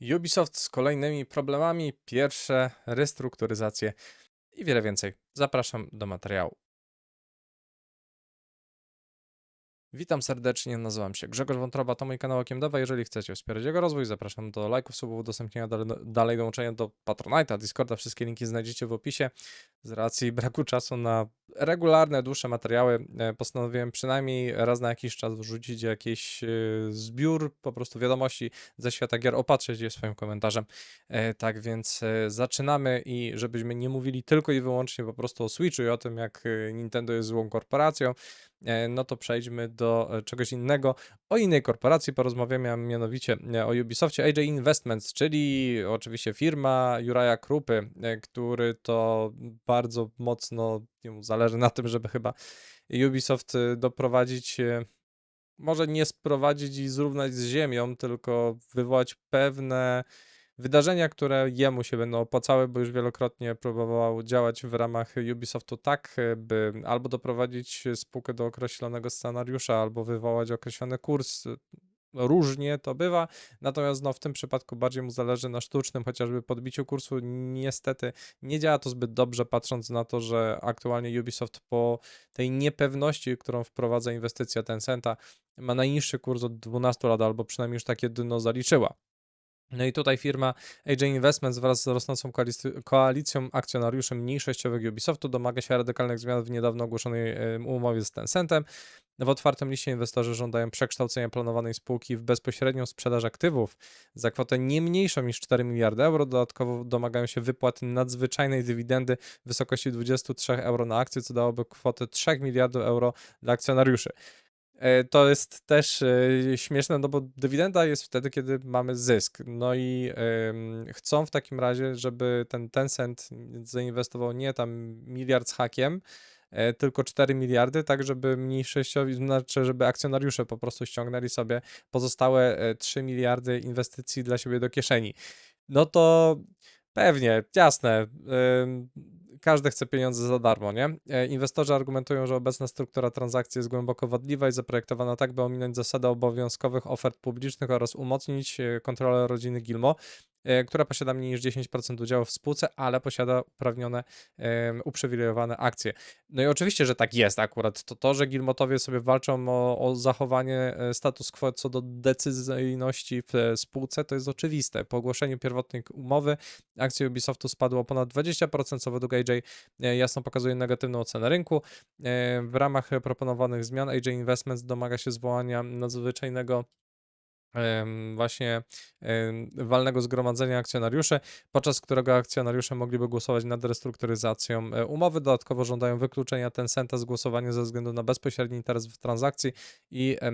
Ubisoft z kolejnymi problemami, pierwsze restrukturyzacje i wiele więcej. Zapraszam do materiału. Witam serdecznie, nazywam się Grzegorz Wątroba, to mój kanał Okiem Dawa. Jeżeli chcecie wspierać jego rozwój, zapraszam do lajków, subów, udostępnienia, dalej, dalej dołączenia do Patronite'a, Discorda. Wszystkie linki znajdziecie w opisie. Z racji braku czasu na regularne, dłuższe materiały, e, postanowiłem przynajmniej raz na jakiś czas wrzucić jakiś e, zbiór po prostu wiadomości ze świata gier, opatrzyć je swoim komentarzem. E, Tak więc zaczynamy i żebyśmy nie mówili tylko i wyłącznie po prostu o Switchu i o tym, jak Nintendo jest złą korporacją, no to przejdźmy do e, czegoś innego. O innej korporacji porozmawiamy, a mianowicie e, o Ubisoftie AJ Investments, czyli oczywiście firma Juraja Krupy, e, który to bardzo mocno zależy na tym, żeby chyba Ubisoft e, doprowadzić, e, może nie sprowadzić i zrównać z ziemią, tylko wywołać pewne wydarzenia, które jemu się będą opłacały, bo już wielokrotnie próbował działać w ramach Ubisoftu tak, by albo doprowadzić spółkę do określonego scenariusza, albo wywołać określony kurs. Różnie to bywa, natomiast no, w tym przypadku bardziej mu zależy na sztucznym chociażby podbiciu kursu. Niestety nie działa to zbyt dobrze, patrząc na to, że aktualnie Ubisoft po tej niepewności, którą wprowadza inwestycja Tencenta, ma najniższy kurs od 12 lat, albo przynajmniej już takie dno zaliczyła. No i tutaj firma AJ Investments wraz z rosnącą koalic- koalicją akcjonariuszy mniejszościowych Ubisoftu domaga się radykalnych zmian w niedawno ogłoszonej umowie z Tencentem. W otwartym liście inwestorzy żądają przekształcenia planowanej spółki w bezpośrednią sprzedaż aktywów za kwotę nie mniejszą niż 4 miliardy euro. Dodatkowo domagają się wypłaty nadzwyczajnej dywidendy w wysokości 23 euro na akcję, co dałoby kwotę 3 miliardów euro dla akcjonariuszy. E, To jest też e, śmieszne, no bo dywidenda jest wtedy, kiedy mamy zysk. No i chcą w takim razie, żeby ten Tencent zainwestował nie tam miliard z hakiem, e, tylko 4 miliardy, tak żeby mniejszościowi, znaczy żeby akcjonariusze po prostu ściągnęli sobie pozostałe e, 3 miliardy inwestycji dla siebie do kieszeni. No to pewnie, jasne. Każdy chce pieniądze za darmo, nie? E, Inwestorzy argumentują, że obecna struktura transakcji jest głęboko wadliwa i zaprojektowana tak, by ominąć zasadę obowiązkowych ofert publicznych oraz umocnić e, kontrolę rodziny Gilmo, która posiada mniej niż 10% udziałów w spółce, ale posiada uprawnione, uprzywilejowane akcje. No i oczywiście, że tak jest akurat. To to, że Gilmotowie sobie walczą o, o zachowanie e, status quo co do decyzyjności w e, spółce, to jest oczywiste. Po ogłoszeniu pierwotnej umowy akcje Ubisoftu spadły o ponad 20%, co według AJ e, jasno pokazuje negatywną ocenę rynku. E, W ramach proponowanych zmian AJ Investments domaga się zwołania nadzwyczajnego właśnie walnego zgromadzenia akcjonariuszy, podczas którego akcjonariusze mogliby głosować nad restrukturyzacją e, umowy. Dodatkowo żądają wykluczenia Tencenta z głosowania ze względu na bezpośredni interes w transakcji i e,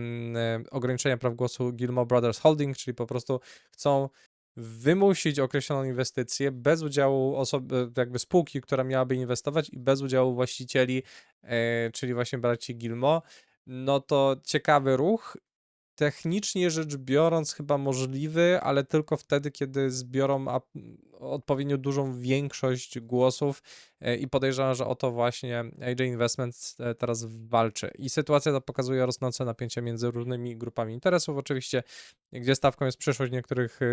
ograniczenia praw głosu Gilmore Brothers Holding, czyli po prostu chcą wymusić określoną inwestycję bez udziału osoby, jakby spółki, która miałaby inwestować i bez udziału właścicieli, e, czyli właśnie braci Gilmo. No to ciekawy ruch. Technicznie rzecz biorąc, chyba możliwy, ale tylko wtedy, kiedy zbiorą odpowiednio dużą większość głosów e, i podejrzewam, że o to właśnie AJ Investments e, teraz walczy. I sytuacja ta pokazuje rosnące napięcie między różnymi grupami interesów, oczywiście, gdzie stawką jest przyszłość niektórych e,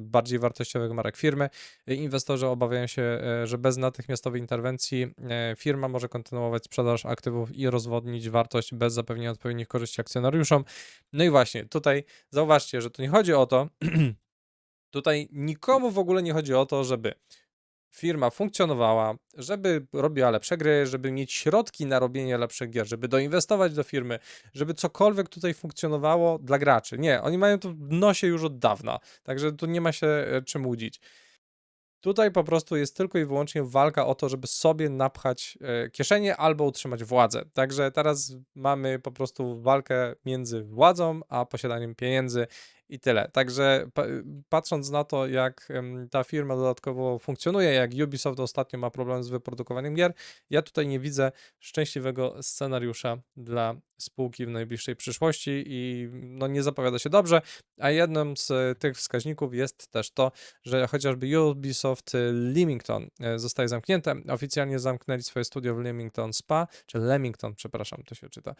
bardziej wartościowych marek firmy. Inwestorzy obawiają się, że bez natychmiastowej interwencji firma może kontynuować sprzedaż aktywów i rozwodnić wartość bez zapewnienia odpowiednich korzyści akcjonariuszom. No i właśnie, tutaj zauważcie, że tu nie chodzi o to, tutaj nikomu w ogóle nie chodzi o to, żeby firma funkcjonowała, żeby robiła lepsze gry, żeby mieć środki na robienie lepszych gier, żeby doinwestować do firmy, żeby cokolwiek tutaj funkcjonowało dla graczy. Nie, oni mają to w nosie już od dawna, także tu nie ma się e, czym łudzić. Tutaj po prostu jest tylko i wyłącznie walka o to, żeby sobie napchać e, kieszenie albo utrzymać władzę. Także teraz mamy po prostu walkę między władzą a posiadaniem pieniędzy i tyle. Także pa, patrząc na to, jak ta firma dodatkowo funkcjonuje, jak Ubisoft ostatnio ma problem z wyprodukowaniem gier, ja tutaj nie widzę szczęśliwego scenariusza dla spółki w najbliższej przyszłości i no nie zapowiada się dobrze, a jednym z e, tych wskaźników jest też to, że chociażby Ubisoft e, Leamington e, zostaje zamknięte. Oficjalnie zamknęli swoje studio w Leamington Spa, czy Leamington, przepraszam, to się czyta,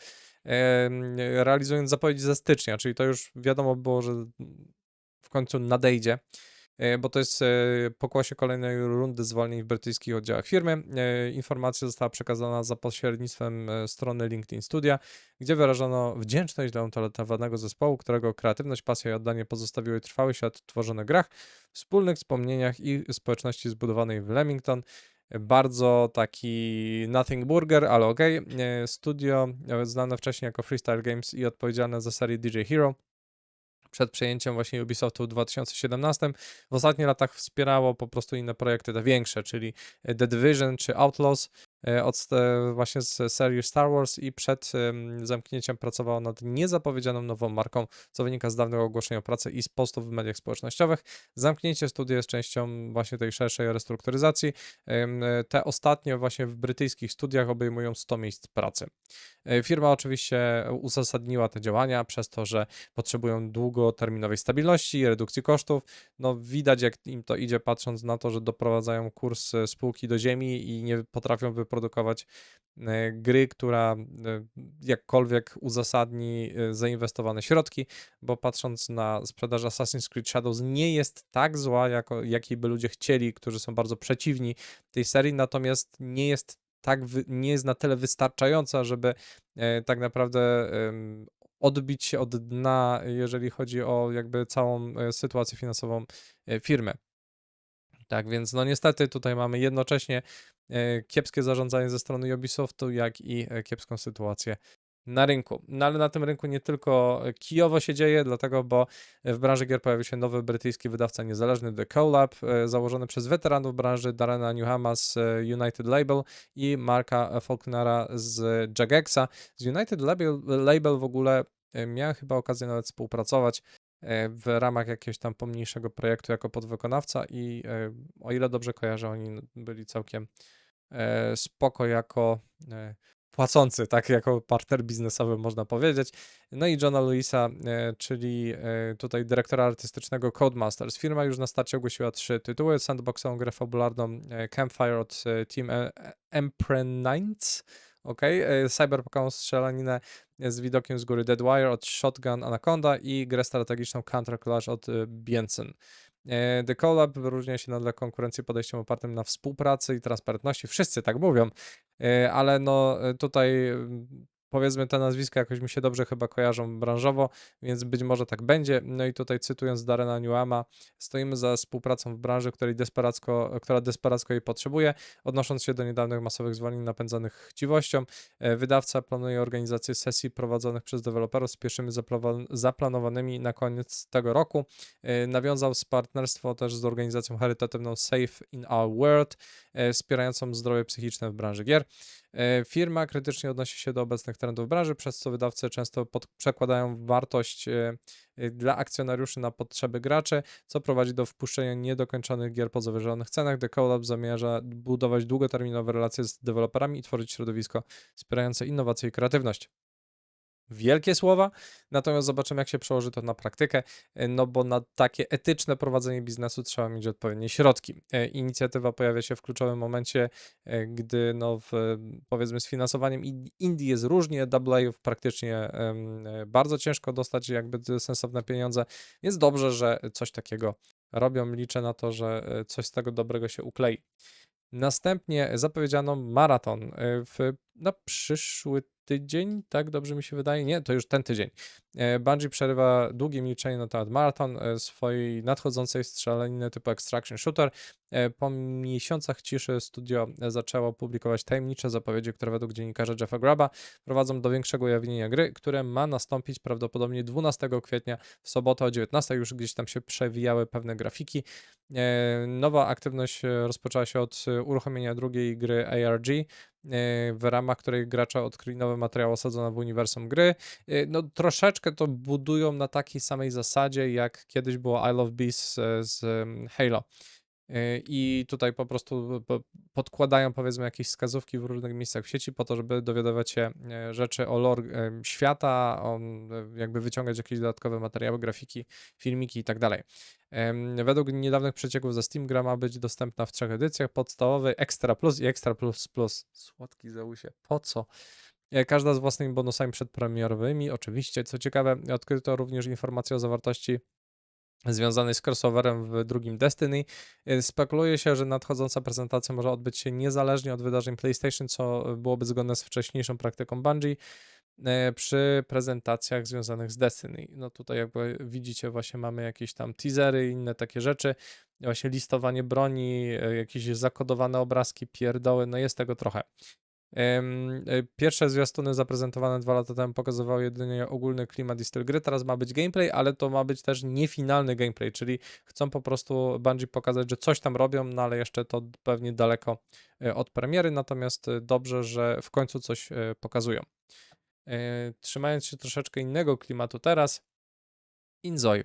realizując zapowiedź ze stycznia, czyli to już wiadomo było, że w końcu nadejdzie. e, bo to jest e, pokłosie kolejnej rundy zwolnień w brytyjskich oddziałach firmy. E, Informacja została przekazana za pośrednictwem strony LinkedIn Studia, gdzie wyrażono wdzięczność dla utalentowanego zespołu, którego kreatywność, pasja i oddanie pozostawiły trwały ślad w grach, wspólnych wspomnieniach i społeczności zbudowanej w Leamington. Bardzo taki nothing burger, ale. E, Studio znane wcześniej jako Freestyle Games i odpowiedzialne za serię DJ Hero przed przejęciem właśnie Ubisoftu w 2017. W ostatnich latach wspierało po prostu inne projekty, te większe, czyli The Division czy Outlaws od e, właśnie z serii Star Wars i przed em, zamknięciem pracowało nad niezapowiedzianą nową marką, co wynika z dawnego ogłoszenia pracy i z postów w mediach społecznościowych. Zamknięcie studia jest częścią właśnie tej szerszej restrukturyzacji. E, Te ostatnie właśnie w brytyjskich studiach obejmują 100 miejsc pracy. E, Firma oczywiście uzasadniła te działania przez to, że potrzebują długoterminowej stabilności i redukcji kosztów. No widać jak im to idzie patrząc na to, że doprowadzają kurs spółki do ziemi i nie potrafią wyprodukować e, gry, która e, jakkolwiek uzasadni e, zainwestowane środki, bo patrząc na sprzedaż Assassin's Creed Shadows nie jest tak zła, jako, jakiej by ludzie chcieli, którzy są bardzo przeciwni tej serii, natomiast nie jest tak, nie jest na tyle wystarczająca, żeby tak naprawdę odbić się od dna, jeżeli chodzi o jakby całą sytuację finansową firmy. Tak więc, no niestety tutaj mamy jednocześnie kiepskie zarządzanie ze strony Ubisoftu, jak i e, kiepską sytuację na rynku. No ale na tym rynku nie tylko e, kijowo się dzieje, dlatego, bo e, w branży gier pojawił się nowy brytyjski wydawca niezależny The Collab, e, założony przez weteranów branży Darena Newhama z e, United Label i Marka Faulknera z Jagexa. Z United Label, Label w ogóle e, miałem chyba okazję nawet współpracować e, w ramach jakiegoś tam pomniejszego projektu jako podwykonawca i e, o ile dobrze kojarzę, oni byli całkiem e, spoko jako e, płacący, tak jako partner biznesowy można powiedzieć. No i Johna Lewisa, e, czyli e, tutaj dyrektora artystycznego Codemasters. Firma już na starcie ogłosiła trzy tytuły, sandboxową grę fabularną e, Campfire od e, Team e, Emprenines, ok, cyberpunkową strzelaninę z widokiem z góry Deadwire od Shotgun Anaconda i grę strategiczną Counter Clash od e, Biensen. E, The Collab wyróżnia się nadal konkurencji podejściem opartym na współpracy i transparentności. Wszyscy tak mówią, e, ale no e, tutaj mm, powiedzmy te nazwiska jakoś mi się dobrze chyba kojarzą branżowo, więc być może tak będzie. No i tutaj cytując Darena Newama, stoimy za współpracą w branży, której desperacko, która desperacko jej potrzebuje, odnosząc się do niedawnych masowych zwolnień napędzanych chciwością. E, Wydawca planuje organizację sesji prowadzonych przez deweloperów z pierwszymi zaplanowanymi na koniec tego roku. E, Nawiązał z partnerstwo też z organizacją charytatywną Safe in Our World, e, wspierającą zdrowie psychiczne w branży gier. E, Firma krytycznie odnosi się do obecnych trendów branży, przez co wydawcy często pod, przekładają wartość e, e, dla akcjonariuszy na potrzeby graczy, co prowadzi do wpuszczenia niedokończonych gier po zawyżonych cenach. The Collab zamierza budować długoterminowe relacje z deweloperami i tworzyć środowisko wspierające innowacje i kreatywność. Wielkie słowa, natomiast zobaczymy, jak się przełoży to na praktykę, e, no bo na takie etyczne prowadzenie biznesu trzeba mieć odpowiednie środki. E, Inicjatywa pojawia się w kluczowym momencie, e, gdy no w, powiedzmy z finansowaniem in- Indii jest różnie, AA praktycznie bardzo ciężko dostać jakby sensowne pieniądze, więc dobrze, że coś takiego robią. Liczę na to, że coś z tego dobrego się uklei. Następnie zapowiedziano maraton w, na przyszły tydzień, tak dobrze mi się wydaje? Nie, to już ten tydzień. E, Bungie przerywa długie milczenie na temat maraton e, swojej nadchodzącej strzelaniny typu Extraction Shooter. E, Po miesiącach ciszy studio zaczęło publikować tajemnicze zapowiedzi, które według dziennikarza Jeffa Graba prowadzą do większego ujawnienia gry, które ma nastąpić prawdopodobnie 12 kwietnia w sobotę o 19. Już gdzieś tam się przewijały pewne grafiki. Nowa aktywność rozpoczęła się od uruchomienia drugiej gry ARG, w ramach której gracze odkryli nowy materiał osadzony w uniwersum gry. E, No troszeczkę to budują na takiej samej zasadzie, jak kiedyś było I Love Beasts e, z em, Halo. E, I tutaj po prostu po- podkładają powiedzmy jakieś wskazówki w różnych miejscach w sieci po to, żeby dowiadywać się e, rzeczy o lore em, świata, o, jakby wyciągać jakieś dodatkowe materiały, grafiki, filmiki i tak dalej. Według niedawnych przecieków ze Steam gra ma być dostępna w trzech edycjach, podstawowej, Extra Plus i Extra Plus Plus. Słodki Zeusie, po co? Każda z własnymi bonusami przedpremierowymi, oczywiście. Co ciekawe, odkryto również informacje o zawartości związanej z crossoverem w drugim Destiny. Y, Spekuluje się, że nadchodząca prezentacja może odbyć się niezależnie od wydarzeń PlayStation, co byłoby zgodne z wcześniejszą praktyką Bungie e, przy prezentacjach związanych z Destiny. No tutaj jakby widzicie właśnie mamy jakieś tam teasery i inne takie rzeczy, właśnie listowanie broni, e, jakieś zakodowane obrazki, pierdoły, no jest tego trochę. E, Pierwsze zwiastuny zaprezentowane dwa lata temu pokazywały jedynie ogólny klimat i styl gry. Teraz ma być gameplay, ale to ma być też niefinalny gameplay, czyli chcą po prostu Bungie pokazać, że coś tam robią, no ale jeszcze to pewnie daleko e, od premiery. Natomiast e, dobrze, że w końcu coś pokazują. Trzymając się troszeczkę innego klimatu teraz, Inzoi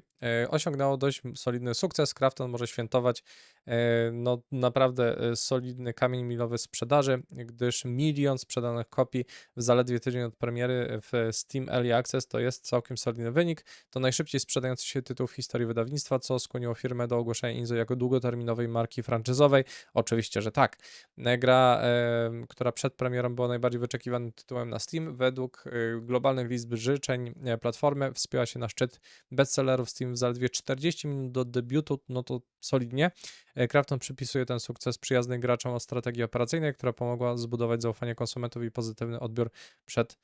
osiągnęło dość solidny sukces. Krafton może świętować e, no, naprawdę e, solidny kamień milowy sprzedaży, gdyż milion sprzedanych kopii w zaledwie tydzień od premiery w Steam Early Access to jest całkiem solidny wynik. To najszybciej sprzedający się tytuł w historii wydawnictwa, co skłoniło firmę do ogłoszenia Inzo jako długoterminowej marki franczyzowej. Oczywiście, że tak. E, Gra, e, która przed premierą była najbardziej wyczekiwanym tytułem na Steam, według e, globalnych list życzeń e, platformy wspięła się na szczyt bestsellerów Steam w zaledwie 40 minut do debiutu, no to solidnie. E, Krafton przypisuje ten sukces przyjaznej graczom o strategii operacyjnej, która pomogła zbudować zaufanie konsumentów i pozytywny odbiór przed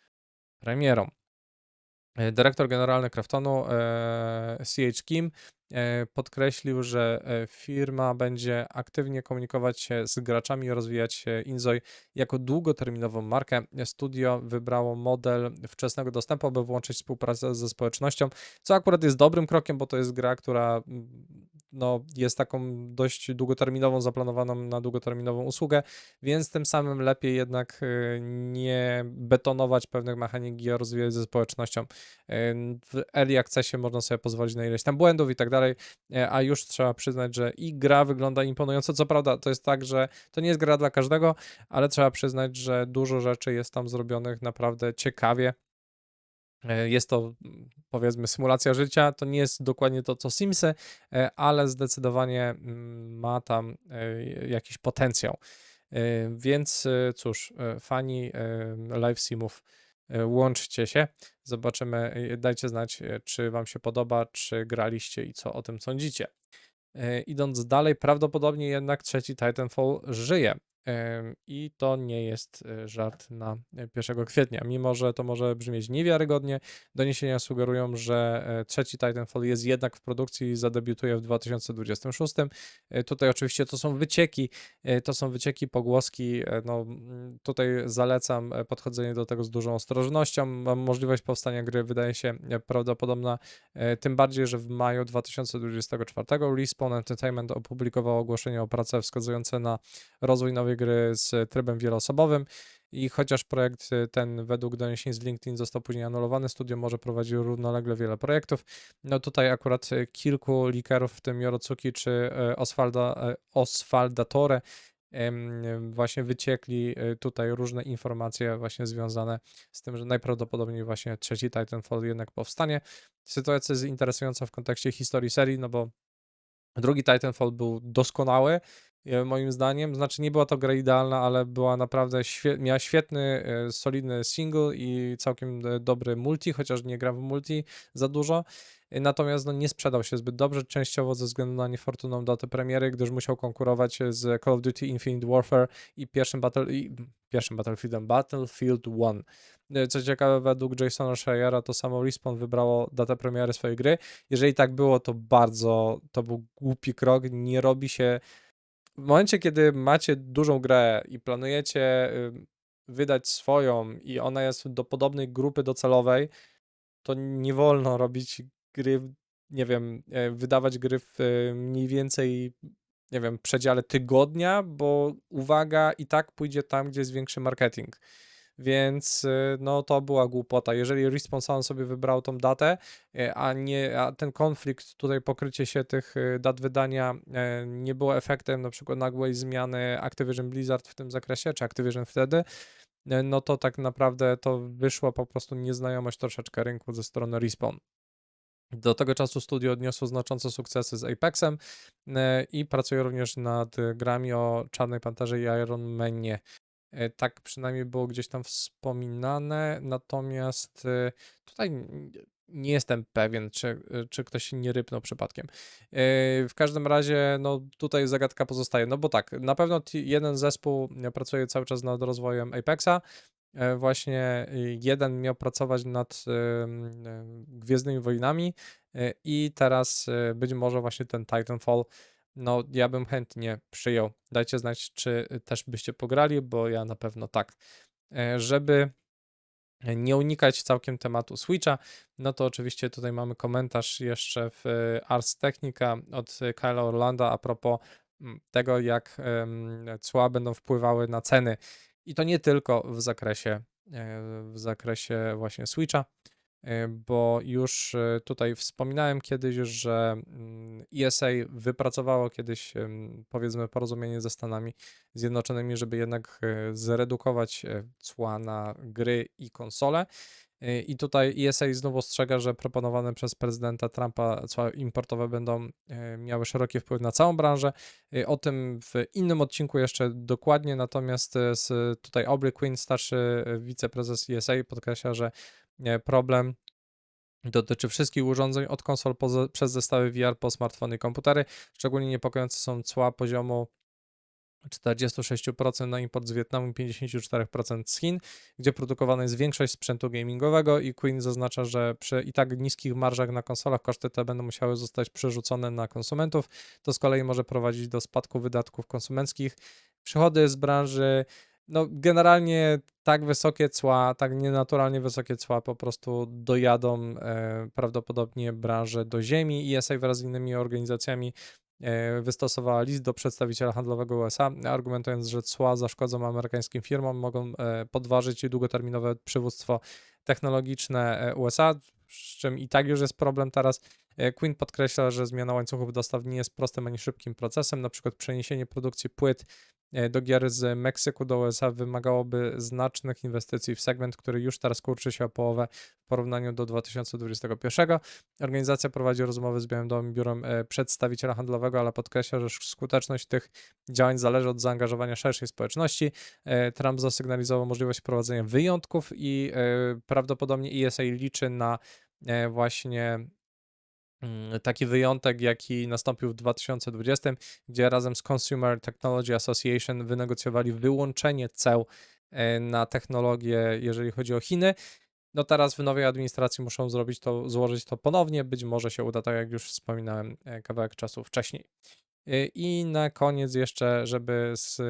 premierą. E, Dyrektor generalny Kraftonu, e, CH Kim, e, podkreślił, że e, firma będzie aktywnie komunikować się z graczami i rozwijać e, Inzoi jako długoterminową markę. Studio wybrało model wczesnego dostępu, aby włączyć współpracę ze społecznością, co akurat jest dobrym krokiem, bo to jest gra, która mm, no, jest taką dość długoterminową, zaplanowaną na długoterminową usługę, więc tym samym lepiej jednak e, nie betonować pewnych mechanik i rozwijać ze społecznością. E, W early accessie można sobie pozwolić na ileś tam błędów i tak dalej, e, a już trzeba przyznać, że i gra wygląda imponująco. Co prawda, to jest tak, że to nie jest gra dla każdego, ale trzeba przyznać, że dużo rzeczy jest tam zrobionych naprawdę ciekawie. E, Jest to powiedzmy symulacja życia, to nie jest dokładnie to co Simsy, e, ale zdecydowanie mm, ma tam jakiś potencjał. Więc cóż, fani live simów, łączcie się, zobaczymy, e, dajcie znać, e, czy Wam się podoba, czy graliście i co o tym sądzicie. E, Idąc dalej, prawdopodobnie jednak trzeci Titanfall żyje. I to nie jest e, żart na e, 1 kwietnia. Mimo, że to może brzmieć niewiarygodnie, doniesienia sugerują, że e, trzeci Titanfall jest jednak w produkcji i zadebiutuje w 2026. E, Tutaj oczywiście to są wycieki, e, to są wycieki, pogłoski. e, No, mm, tutaj zalecam e, podchodzenie do tego z dużą ostrożnością. Możliwość powstania gry wydaje się e, prawdopodobna, e, tym bardziej, że w maju 2024 Respawn Entertainment opublikowało ogłoszenie o pracę wskazujące na rozwój nowej gry z trybem wieloosobowym. I chociaż projekt y, ten według doniesień z LinkedIn został później anulowany, studio może prowadzi równolegle wiele projektów. No tutaj akurat y, kilku likerów, w tym Yorozuki czy y, Osvalda, y, Osvaldatore, em, właśnie wyciekli tutaj różne informacje właśnie związane z tym, że najprawdopodobniej właśnie trzeci Titanfall jednak powstanie. Sytuacja jest interesująca w kontekście historii serii, no bo drugi Titanfall był doskonały, e, moim zdaniem. Znaczy, nie była to gra idealna, ale była naprawdę świe miała świetny, e, solidny single i całkiem e, dobry multi, chociaż nie gra w multi za dużo. E, Natomiast no, nie sprzedał się zbyt dobrze, częściowo ze względu na niefortunną datę premiery, gdyż musiał konkurować z Call of Duty Infinite Warfare i pierwszym, battle, i pierwszym Battlefieldem Battlefield 1. E, Co ciekawe, według Jasona Schreiera to samo Respawn wybrało datę premiery swojej gry. Jeżeli tak było, to bardzo to był głupi krok. Nie robi się. W momencie, kiedy macie dużą grę i planujecie y, wydać swoją, i ona jest do podobnej grupy docelowej, to nie wolno robić gry, nie wiem, e, wydawać gry w e, mniej więcej, nie wiem, przedziale tygodnia, bo uwaga, i tak pójdzie tam, gdzie jest większy marketing. Więc y, no to była głupota. Jeżeli Respawn sam sobie wybrał tą datę, a nie, a ten konflikt, tutaj pokrycie się tych dat wydania e, nie było efektem na przykład nagłej zmiany Activision Blizzard w tym zakresie, czy Activision wtedy, e, no to tak naprawdę to wyszła po prostu nieznajomość troszeczkę rynku ze strony Respawn. Do tego czasu studio odniosło znaczące sukcesy z Apexem e, i pracuje również nad grami o Czarnej Panterze i Iron Manie. E, Tak przynajmniej było gdzieś tam wspominane, natomiast e, tutaj nie jestem pewien, czy, czy ktoś się nie rypnął przypadkiem. W każdym razie, no tutaj zagadka pozostaje, no bo tak, na pewno jeden zespół pracuje cały czas nad rozwojem Apexa, właśnie y, jeden miał pracować nad ym, ym, Gwiezdnymi Wojnami y, i teraz y, być może właśnie ten Titanfall, no ja bym chętnie przyjął. Dajcie znać, czy też byście pograli, bo ja na pewno tak. E, Żeby nie unikać całkiem tematu Switcha, no to oczywiście tutaj mamy komentarz jeszcze w Ars Technica od Kyla Orlanda a propos mm, tego, jak cła będą wpływały na ceny. I to nie tylko w zakresie, e, w zakresie właśnie Switcha, e, bo już e, tutaj wspominałem kiedyś, że mm, ESA wypracowało kiedyś powiedzmy porozumienie ze Stanami Zjednoczonymi, żeby jednak zredukować cła na gry i konsole. E, I tutaj ESA znowu ostrzega, że proponowane przez prezydenta Trumpa cła importowe będą e, miały szeroki wpływ na całą branżę. E, O tym w innym odcinku jeszcze dokładnie, natomiast tutaj Aubrey Quinn, starszy wiceprezes ESA, podkreśla, że problem dotyczy wszystkich urządzeń od konsol po, przez zestawy VR po smartfony i komputery. Szczególnie niepokojące są cła poziomu 46% na import z Wietnamu i 54% z Chin, gdzie produkowana jest większość sprzętu gamingowego i Queen zaznacza, że przy i tak niskich marżach na konsolach koszty te będą musiały zostać przerzucone na konsumentów. To z kolei może prowadzić do spadku wydatków konsumenckich. Przychody z branży, no generalnie tak wysokie cła, tak nienaturalnie wysokie cła po prostu dojadą e, prawdopodobnie branżę do ziemi. ESA wraz z innymi organizacjami wystosowała list do przedstawiciela handlowego USA, argumentując, że cła zaszkodzą amerykańskim firmom, mogą e, podważyć długoterminowe przywództwo technologiczne e, USA, z czym i tak już jest problem teraz. E, Quinn podkreśla, że zmiana łańcuchów dostaw nie jest prostym ani szybkim procesem. Na przykład przeniesienie produkcji płyt e, do gier z Meksyku do USA wymagałoby znacznych inwestycji w segment, który już teraz kurczy się o połowę w porównaniu do 2021. Organizacja prowadzi rozmowy z Białym Domem Biurem e, Przedstawiciela Handlowego, ale podkreśla, że skuteczność tych działań zależy od zaangażowania szerszej społeczności. Trump zasygnalizował możliwość wprowadzenia wyjątków i prawdopodobnie ESA liczy na właśnie taki wyjątek, jaki nastąpił w 2020, gdzie razem z Consumer Technology Association wynegocjowali wyłączenie ceł e, na technologię, jeżeli chodzi o Chiny. No teraz w nowej administracji muszą zrobić to, złożyć to ponownie. Być może się uda, tak jak już wspominałem e, kawałek czasu wcześniej. Y, I na koniec jeszcze, żeby z,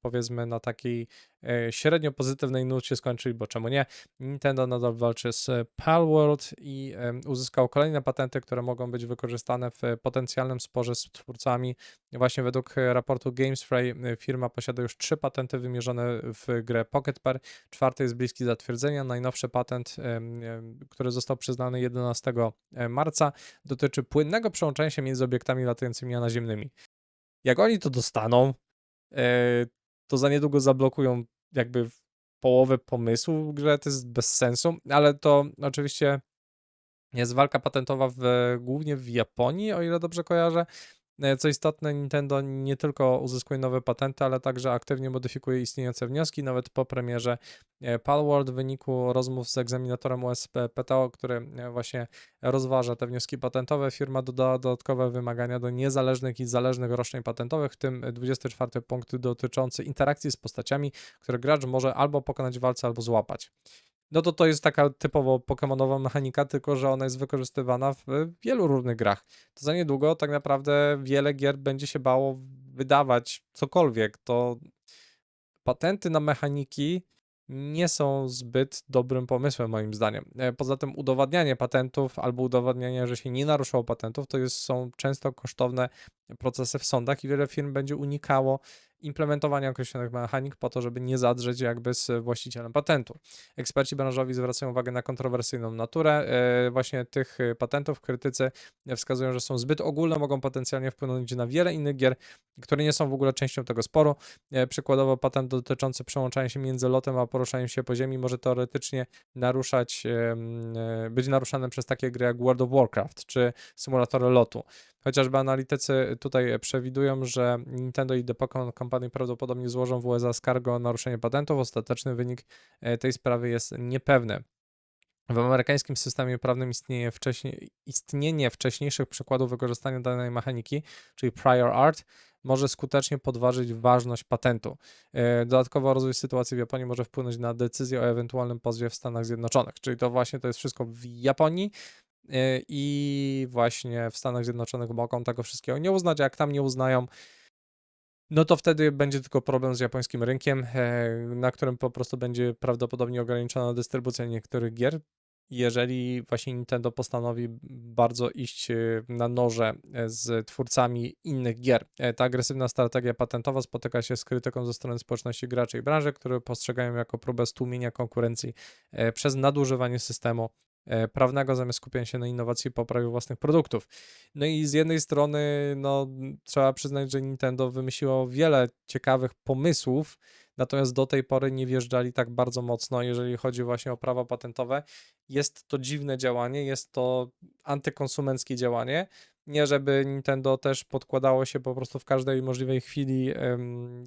powiedzmy na takiej e, średnio pozytywnej nucie skończyć, bo czemu nie, Nintendo nadal walczy z Palworld i uzyskał kolejne patenty, które mogą być wykorzystane w potencjalnym sporze z twórcami. Właśnie według e, raportu GamesFray e, firma posiada już trzy patenty wymierzone w grę Pocket Pair. Czwarty jest bliski zatwierdzenia. Najnowszy patent, który został przyznany 11 marca, dotyczy płynnego przełączania się między obiektami latającymi a naziemnymi. Jak oni to dostaną, e, to za niedługo zablokują jakby połowę pomysłu w grze, to jest bez sensu, ale to oczywiście jest walka patentowa w, głównie w Japonii, o ile dobrze kojarzę. E, Co istotne, Nintendo nie tylko uzyskuje nowe patenty, ale także aktywnie modyfikuje istniejące wnioski, nawet po premierze e, Palworld w wyniku rozmów z egzaminatorem USP PTO, który e, właśnie rozważa te wnioski patentowe. Firma dodała dodatkowe wymagania do niezależnych i zależnych roszczeń patentowych, w tym 24 punkt dotyczący interakcji z postaciami, które gracz może albo pokonać w walce, albo złapać. No to to jest taka typowo pokemonowa mechanika, tylko że ona jest wykorzystywana w wielu różnych grach. To za niedługo tak naprawdę wiele gier będzie się bało wydawać cokolwiek. To patenty na mechaniki nie są zbyt dobrym pomysłem, moim zdaniem. E, Poza tym, udowadnianie patentów albo udowadnianie, że się nie naruszało patentów, to jest, są często kosztowne procesy w sądach i wiele firm będzie unikało implementowania określonych mechanik po to, żeby nie zadrzeć jakby z właścicielem patentu. Eksperci branżowi zwracają uwagę na kontrowersyjną naturę e, właśnie tych patentów. Krytycy wskazują, że są zbyt ogólne, mogą potencjalnie wpłynąć na wiele innych gier, które nie są w ogóle częścią tego sporu. E, Przykładowo patent dotyczący przełączania się między lotem a poruszaniem się po ziemi może teoretycznie naruszać, e, być naruszany przez takie gry jak World of Warcraft czy symulatory lotu. Chociażby analitycy tutaj przewidują, że Nintendo i The Pokémon Company prawdopodobnie złożą w USA skargę o naruszenie patentów. Ostateczny wynik e, tej sprawy jest niepewny. W amerykańskim systemie prawnym istnieje wcześniej, istnienie wcześniejszych przykładów wykorzystania danej mechaniki, czyli prior art, może skutecznie podważyć ważność patentu. E, Dodatkowo rozwój sytuacji w Japonii może wpłynąć na decyzję o ewentualnym pozwie w Stanach Zjednoczonych. Czyli to właśnie to jest wszystko w Japonii i właśnie w Stanach Zjednoczonych mogą tego wszystkiego nie uznać, a jak tam nie uznają, no to wtedy będzie tylko problem z japońskim rynkiem, e, na którym po prostu będzie prawdopodobnie ograniczona dystrybucja niektórych gier. Jeżeli właśnie Nintendo postanowi bardzo iść e, na noże z twórcami innych gier. Ta agresywna strategia patentowa spotyka się z krytyką ze strony społeczności graczy i branży, które postrzegają jako próbę stłumienia konkurencji przez nadużywanie systemu prawnego zamiast skupienia się na innowacji i poprawie własnych produktów. No i z jednej strony, no, trzeba przyznać, że Nintendo wymyśliło wiele ciekawych pomysłów, natomiast do tej pory nie wjeżdżali tak bardzo mocno, jeżeli chodzi właśnie o prawa patentowe. Jest to dziwne działanie, jest to antykonsumenckie działanie. Nie, żeby Nintendo też podkładało się po prostu w każdej możliwej chwili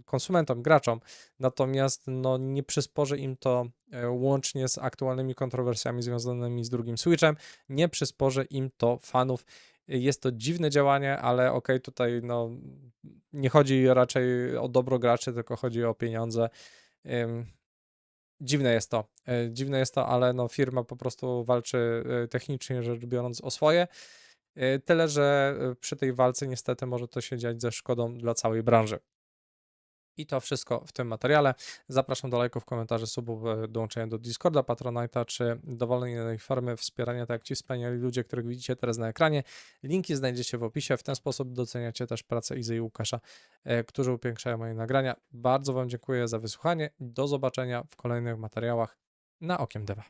konsumentom, graczom, natomiast no, nie przysporzy im to e, łącznie z aktualnymi kontrowersjami związanymi z drugim Switchem, nie przysporzy im to fanów. Jest to dziwne działanie, ale okej, tutaj no, nie chodzi raczej o dobro graczy, tylko chodzi o pieniądze. Dziwne jest to, e, dziwne jest to, ale no firma po prostu walczy e, technicznie rzecz biorąc o swoje. E, Tyle, że e, przy tej walce niestety może to się dziać ze szkodą dla całej branży. I to wszystko w tym materiale. Zapraszam do lajków, komentarzy, subów, e, dołączenia do Discorda, Patronite'a czy dowolnej innej formy wspierania, tak jak ci wspaniali ludzie, których widzicie teraz na ekranie. Linki znajdziecie w opisie. W ten sposób doceniacie też pracę Izy i Łukasza, którzy upiększają moje nagrania. Bardzo Wam dziękuję za wysłuchanie. Do zobaczenia w kolejnych materiałach na Okiem Deva.